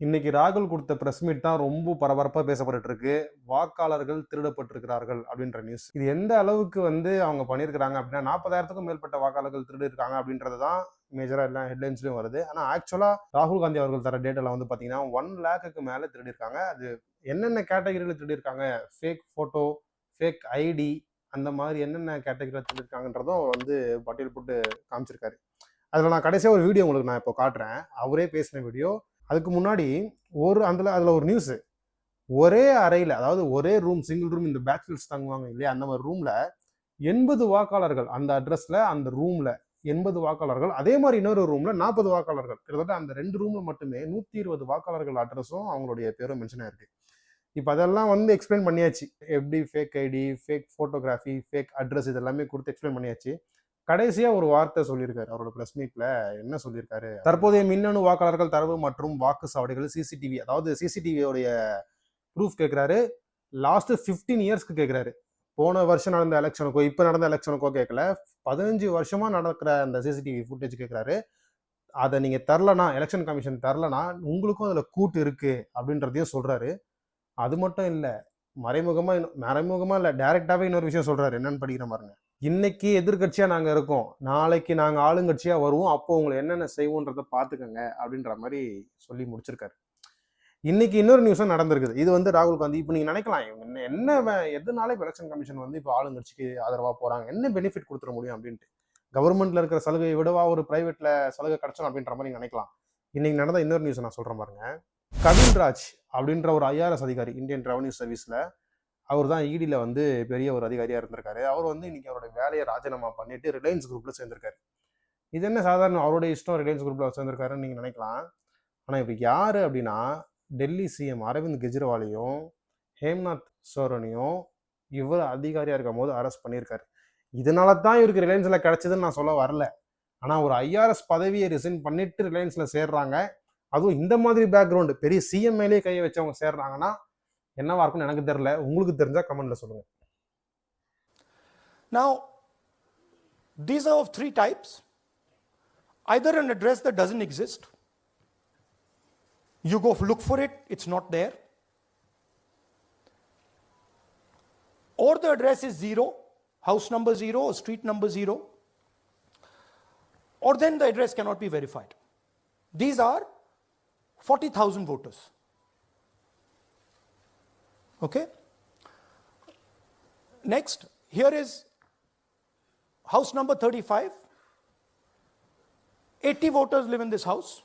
இன்னைக்கு ராகுல் கொடுத்த பிரஸ் மீட் தான் ரொம்ப பரபரப்பாக பேசப்பட்டு இருக்கு வாக்காளர்கள் திருடப்பட்டிருக்கிறார்கள் அப்படின்ற நியூஸ் இது எந்த அளவுக்கு வந்து அவங்க பண்ணியிருக்கிறாங்க அப்படின்னா நாற்பதாயிரத்துக்கும் மேற்பட்ட வாக்காளர்கள் திருடி இருக்காங்க அப்படின்றது தான் மேஜராக எல்லா ஹெட்லைன்ஸ்லையும் வருது. ஆனால் ஆக்சுவலாக ராகுல் காந்தி அவர்கள் தர டேட்டெல்லாம் வந்து பார்த்தீங்கன்னா ஒன் லேக்குக்கு மேலே திருடிருக்காங்க அது என்னென்ன கேட்டகரியில் திருடியிருக்காங்க? ஃபேக் ஃபோட்டோ ஃபேக் ஐடி அந்த மாதிரி என்னென்ன கேட்டகரியில் திருடிருக்காங்கன்றதும் வந்து பட்டியல் போட்டு காமிச்சிருக்காரு. அதில் நான் கடைசியாக ஒரு வீடியோ உங்களுக்கு நான் இப்போ காட்டுறேன். அவரே பேசின வீடியோ அதுக்கு முன்னாடி ஒரு அதில் அதில் ஒரு நியூஸு ஒரே அறையில் அதாவது ஒரே ரூம் சிங்கிள் ரூம் இந்த பேச்சுலர்ஸ் தங்குவாங்க இல்லையா? அந்த மாதிரி ரூமில் எண்பது வாக்காளர்கள் அந்த அட்ரஸில் அந்த ரூமில் எண்பது வாக்காளர்கள். அதே மாதிரி இன்னொரு ரூமில் நாற்பது வாக்காளர்கள். கிட்டத்தட்ட அந்த ரெண்டு ரூமில் மட்டுமே நூற்றி இருபது வாக்காளர்கள் அட்ரஸும் அவங்களுடைய பேரும் மென்ஷன் ஆயிருக்கு இப்போ அதெல்லாம் வந்து எக்ஸ்பிளைன் பண்ணியாச்சு. எப்படி fake ID fake photography fake address இதெல்லாமே கொடுத்து எக்ஸ்பிளைன் பண்ணியாச்சு. கடைசியா ஒரு வார்த்தை சொல்லியிருக்காரு அவரோட பிரஸ் மீட்ல என்ன சொல்லியிருக்காரு? தற்போதைய மின்னணு வாக்காளர்கள் தரவு மற்றும் வாக்கு சாவடிகள் சிசிடிவி அதாவது சிசிடிவியோடைய ப்ரூஃப் கேட்குறாரு லாஸ்ட் ஃபிஃப்டீன் இயர்ஸ்க்கு கேட்குறாரு போன வருஷம் நடந்த எலெக்ஷனுக்கோ இப்போ நடந்த எலெக்ஷனுக்கோ கேட்கல பதினஞ்சு வருஷமா நடக்கிற அந்த சிசிடிவி ஃபுட்டேஜ் கேட்குறாரு அதை நீங்க தரலனா எலெக்ஷன் கமிஷன் தரலனா உங்களுக்கும் அதுல கூட்டு இருக்கு அப்படின்றதையும் சொல்றாரு. அது மட்டும் இல்லை மறைமுகமாக இன்னும் மறைமுகமாக இல்லை டைரக்டாவே இன்னொரு விஷயம் சொல்கிறாரு என்னன்னு படிக்கிற பாருங்க. இன்னைக்கு எதிர்கட்சியாக நாங்கள் இருக்கோம். நாளைக்கு நாங்கள் ஆளுங்கட்சியாக வருவோம். அப்போ உங்களை என்னென்ன செய்வோன்றதை பார்த்துக்கோங்க அப்படின்ற மாதிரி சொல்லி முடிச்சிருக்காரு. இன்னைக்கு இன்னொரு நியூஸும் நடந்திருக்குது. இது வந்து ராகுல் காந்தி. இப்போ நீங்கள் நினைக்கலாம் இவங்க என்ன என்ன வே- இப்போ எலெக்ஷன் கமிஷன் வந்து இப்போ ஆளுங்கட்சிக்கு ஆதரவாக போகிறாங்க என்ன பெனிஃபிட் கொடுத்துட முடியும் அப்படின்ட்டு. கவர்மெண்ட்ல இருக்கிற சலுகையை விடவா ஒரு பிரைவேட்ல சலுகை கிடைச்சோம் அப்படின்ற மாதிரி நினைக்கலாம். இன்னைக்கு நடந்த இன்னொரு நியூஸ் நான் சொல்கிறேன் பாருங்க. கவின்ராஜ் அப்படின்ற ஒரு ஐஆர்எஸ் அதிகாரி இந்தியன் ரெவன்யூ சர்வீஸில் அவர் தான் இடியில் வந்து பெரிய ஒரு அதிகாரியாக இருந்திருக்காரு. அவர் வந்து இன்றைக்கி அவரோட வேலையை ராஜினாமா பண்ணிட்டு ரிலையன்ஸ் குரூப்பில் சேர்ந்திருக்காரு. இது என்ன சாதாரண அவருடைய இஷ்டம் ரிலையன்ஸ் குரூப்பில் சேர்ந்திருக்காருன்னு நீங்கள் நினைக்கலாம். ஆனால் இப்போ யார் அப்படின்னா டெல்லி சிஎம் அரவிந்த் கெஜ்ரிவாலையும் ஹேம்நாத் சோரனையும் இவர் அதிகாரியாக இருக்கும் போது அரெஸ்ட் பண்ணியிருக்காரு. இதனால தான் இவருக்கு ரிலையன்ஸில் கிடச்சிதுன்னு நான் சொல்ல வரல. ஆனால் ஒரு ஐஆர்எஸ் பதவியை ரிசைன் பண்ணிட்டு ரிலையன்ஸில் சேர்றாங்க. அதுவும் இந்த மாதிரி பேக்ரவுண்டு பெரிய சிஎம் மேலேயே கையை வச்சவங்க சேர்றாங்கன்னா என்னவா இருக்கும்னு எனக்கு தெரியல உங்களுக்கு தெரிஞ்சா கமெண்ட்ல சொல்லுங்க Now, these are of three types. Either an address that doesn't exist, you go look for it, it's not there. Or the address is zero, house number zero, or street number zero. Or then the address cannot be verified. These are 40,000 voters. Okay? Next, here is house number 35. 80 voters live in this house.